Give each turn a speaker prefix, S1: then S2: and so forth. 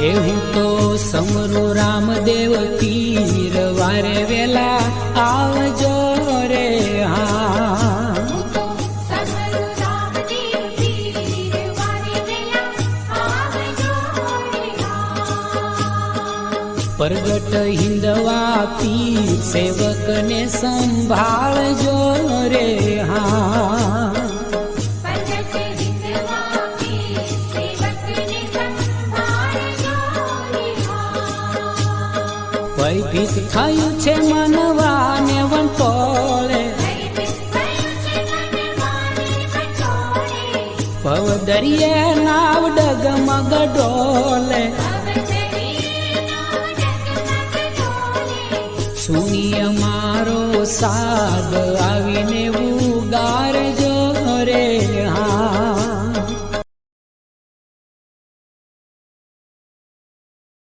S1: એવું તો સમરો રામદેવ પીર વારે વેલા આવજો રે હા. પ્રગટ હિંદવા પીર સેવકને સંભાળજો રે ભયભીત થયું છે મનવાને વંટોળે ભવ દરિયે નાવ ડગમગ ડોલે. સુનિય મારો સાગ